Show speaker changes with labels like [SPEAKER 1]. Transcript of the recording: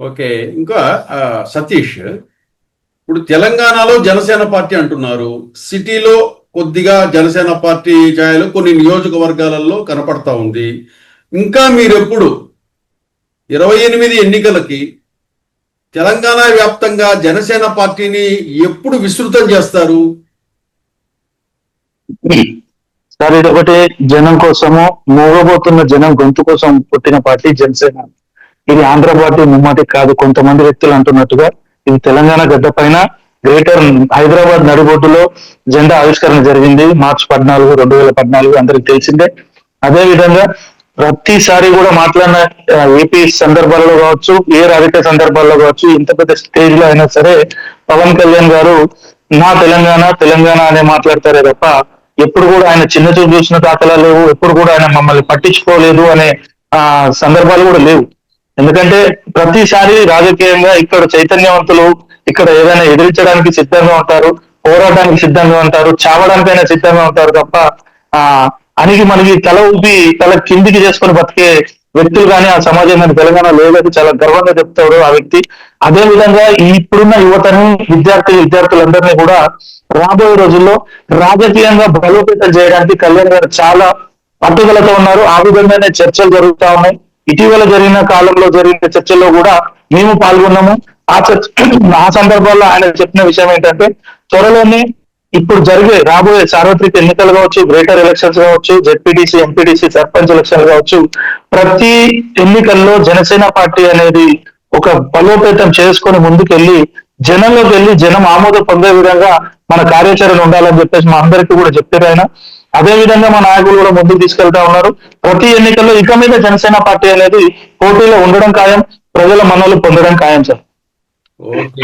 [SPEAKER 1] Okay ఇంకా సతీష్ ఇప్పుడు తెలంగాణలో జనసేన పార్టీ అంటున్నారు. సిటీలో కొద్దిగా జనసేన పార్టీ ఛాయలు కొన్ని నియోజకవర్గాలలో కనపడతా ఉంది. ఇంకా మీరెప్పుడు ఇరవై ఎనిమిది ఎన్నికలకి తెలంగాణ వ్యాప్తంగా జనసేన పార్టీని ఎప్పుడు విస్తృతం చేస్తారు?
[SPEAKER 2] సార్ ఇది ఒకటి జనం కోసము మూగబోతున్న జనం గొంతు కోసం పుట్టిన పార్టీ జనసేన. ఇది ఆంధ్ర పార్టీ ముమ్మటి కాదు. కొంతమంది వ్యక్తులు అంటున్నట్టుగా ఇది తెలంగాణ గడ్డ పైన గ్రేటర్ హైదరాబాద్ నడిబొడ్డులో జెండా ఆవిష్కరణ జరిగింది. మార్చ్ పద్నాలుగు రెండు వేల పద్నాలుగు అందరికి తెలిసిందే. అదే విధంగా ప్రతిసారి కూడా మాట్లాడిన ఏపీ సందర్భాల్లో కావచ్చు ఏ రాజకీయ సందర్భాల్లో కావచ్చు ఇంత పెద్ద స్టేజ్లో అయినా సరే పవన్ కళ్యాణ్ గారు నా తెలంగాణ తెలంగాణ అనే మాట్లాడతారే తప్ప ఎప్పుడు కూడా ఆయన చిన్న చూపు చూసిన దాఖలా లేవు. ఎప్పుడు కూడా ఆయన మమ్మల్ని పట్టించుకోలేదు అనే ఆ సందర్భాలు కూడా లేవు. ఎందుకంటే ప్రతిసారి రాజకీయంగా ఇక్కడ చైతన్యవంతులు ఇక్కడ ఏదైనా ఎదిరించడానికి సిద్ధంగా ఉంటారు పోరాటానికి సిద్ధంగా ఉంటారు చావడానికైనా సిద్ధంగా ఉంటారు తప్ప ఆ అణిగి మనకి తల ఊపి తల కిందికి చేసుకొని బతికే వ్యక్తులు కానీ ఆ సమాజం కానీ తెలంగాణ లేదని చాలా గర్వంగా చెప్తాడు ఆ వ్యక్తి. అదే విధంగా ఇప్పుడున్న యువతని విద్యార్థి విద్యార్థులందరినీ కూడా రాబోయే రోజుల్లో రాజకీయంగా బలోపేతం చేయడానికి కళ్యాణ్ గారు చాలా పట్టుదలతో ఉన్నారు. ఆ విధంగానే చర్చలు జరుగుతా ఉన్నాయి. ఇటీవల జరిగిన కాలంలో జరిగిన చర్చల్లో కూడా మేము పాల్గొన్నాము. ఆ చర్చ ఆ సందర్భాల్లో ఆయన చెప్పిన విషయం ఏంటంటే త్వరలోనే ఇప్పుడు జరిగే రాబోయే సార్వత్రిక ఎన్నికలు కావచ్చు గ్రేటర్ ఎలక్షన్స్ కావచ్చు జెడ్పీటీసీ ఎంపీటీసీ సర్పంచ్ ఎలక్షన్లు కావచ్చు ప్రతి ఎన్నికల్లో జనసేన పార్టీ అనేది ఒక బలోపేతం చేసుకొని ముందుకెళ్ళి జనంలోకి వెళ్ళి జనం ఆమోదం పొందే విధంగా మన కార్యాచరణ ఉండాలని చెప్పేసి మా అందరికీ కూడా చెప్పారు ఆయన. అదే విధంగా మా నాయకులు కూడా ముందుకు తీసుకెళ్తా ఉన్నారు. ప్రతి ఎన్నికల్లో ఇక మీద జనసేన పార్టీ అనేది పోటీలో ఉండడం ఖాయం ప్రజల మనలు పొందడం ఖాయం సార్.